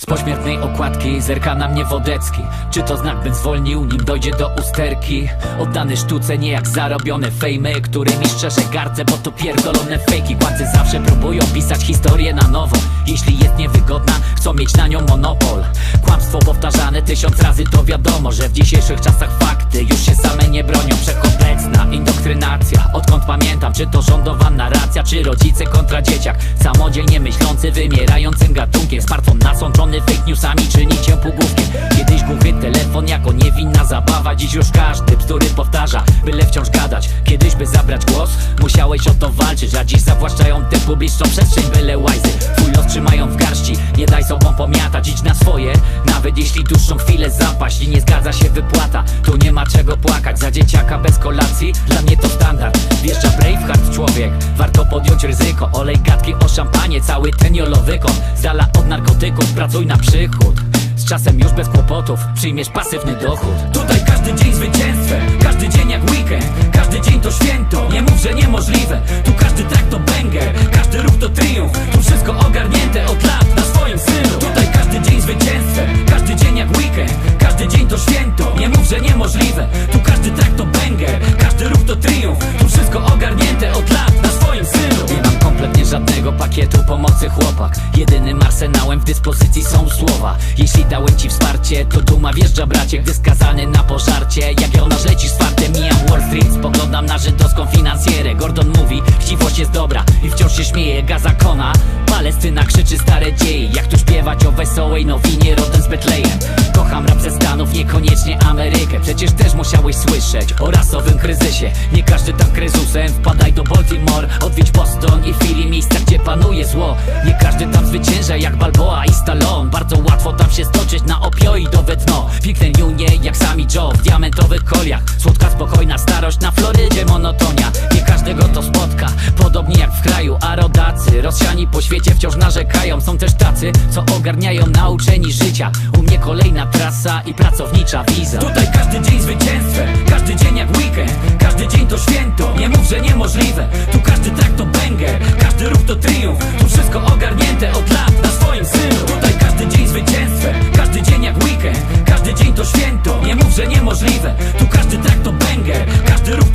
Z pośmiertnej okładki zerka na mnie Wodecki. Czy to znak, bym zwolnił, nim dojdzie do usterki? Oddany sztuce, nie jak zarobione fejmy Którymi szczerze gardzę, bo to pierdolone fejki. Kładcy zawsze próbują pisać historię na nowo Jeśli jest niewygodna, chcą mieć na nią monopol. Kłamstwo powtarzane tysiąc razy to wiadomo Że w dzisiejszych czasach fakty już się same nie bronią. Wszechobecna indoktrynacja Odkąd pamiętam, czy to rządowa narracja Czy rodzice kontra dzieciak. Samodzielnie myślący, wymierającym gatunkiem. Smartfon nasączony fake newsami czyni cię półgłówkiem Kiedyś głuchy telefon jako niewinna zabawa Dziś już każdy bzdury powtarza, byle wciąż gadać Kiedyś by zabrać głos, musiałeś o to walczyć A dziś zawłaszczają tę publiczną przestrzeń byle łajzy. Twój los pomiatać Idź na swoje, nawet jeśli dłuższą chwilę zapaść I nie zgadza się wypłata, tu nie ma czego płakać Za dzieciaka bez kolacji, dla mnie to standard. Wjeżdża Braveheart człowiek, warto podjąć ryzyko. Olej gadki o szampanie, cały ten jolowykon Z dala od narkotyków, pracuj na przychód. Z czasem już bez kłopotów przyjmiesz pasywny dochód. Tutaj każdy dzień zwycięstwem, każdy dzień jak weekend Każdy dzień to święto, nie mów, że niemożliwe że niemożliwe. Tu każdy track to banger, każdy ruch to triumf. Tu wszystko ogarnięte od lat na swoim stylu Nie mam kompletnie żadnego pakietu pomocy chłopak. Jedynym arsenałem w dyspozycji są słowa. Jeśli dałem ci wsparcie, to duma wjeżdża bracie. Gdy skazany na pożarcie, jak jonasz lecisz z fartem. Mijam Wall Street, spoglądam na żydowską finansjerę. Gordon mówi, chciwość jest dobra wciąż się śmieje Gazakona, Palestyna krzyczy stare dzieje Jak tu śpiewać o wesołej nowinie rodem z Betlejem. Kocham rap ze Stanów, niekoniecznie Amerykę. Przecież też musiałeś słyszeć o rasowym kryzysie. Nie każdy tam kryzusem, wpadaj do Baltimore. Odwiedź Boston i Philly, miejsca gdzie panuje zło. Nie każdy tam zwycięża jak Balboa i Stallone. Bardzo łatwo rozsiani po świecie wciąż narzekają. Są też tacy, co ogarniają nauczeni życia. U mnie kolejna trasa i pracownicza wiza. Tutaj każdy dzień zwycięstwem, każdy dzień jak weekend. Każdy dzień to święto, nie mów, że niemożliwe. Tu każdy track to banger, każdy ruch to triumf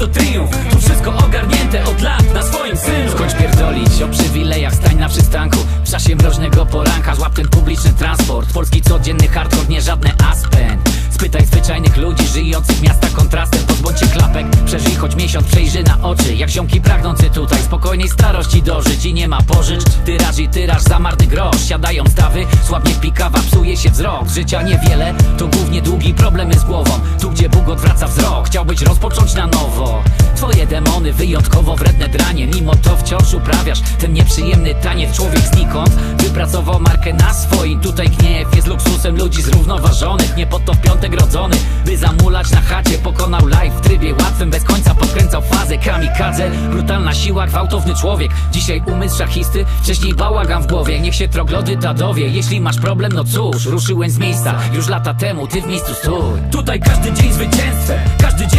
to triumf. Tu wszystko ogarnięte od lat na swoim stylu Skończ pierdolić o przywilejach, stań na przystanku. W czasie mroźnego poranka, złap ten publiczny transport. Polski codzienny hardcore, nie żadne aspen Spytaj zwyczajnych ludzi żyjących miasta kontrastem Pozbądźcie klapek, przeżyj choć miesiąc, przejrzy na oczy Jak ziomki pragnący tutaj spokojnej starości dożyć. I nie ma pożycz, tyraż i tyraż za marny grosz. Siadają stawy, słabnie pikawa, psuje się wzrok. Życia niewiele, to głównie długi problemy z głową. Tu gdzie Bóg odwraca wzrok, chciałbyś rozpocząć na nowo. Twoje demony wyjątkowo wredne dranie Mimo to wciąż uprawiasz ten nieprzyjemny taniec. Człowiek znikąd wypracował markę na swoim. Tutaj gniew jest luksusem ludzi zrównoważonych Nie pod to w piątek rodzony, by zamulać na chacie. Pokonał life w trybie łatwym, bez końca podkręcał fazę. Kamikadze, brutalna siła, gwałtowny człowiek. Dzisiaj umysł szachisty, wcześniej bałagan w głowie. Niech się troglody ta dowie, jeśli masz problem no cóż Ruszyłem z miejsca, już lata temu, ty w miejscu stój. Tutaj każdy dzień zwycięstwem, każdy dzień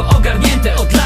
lekko ogarnięte od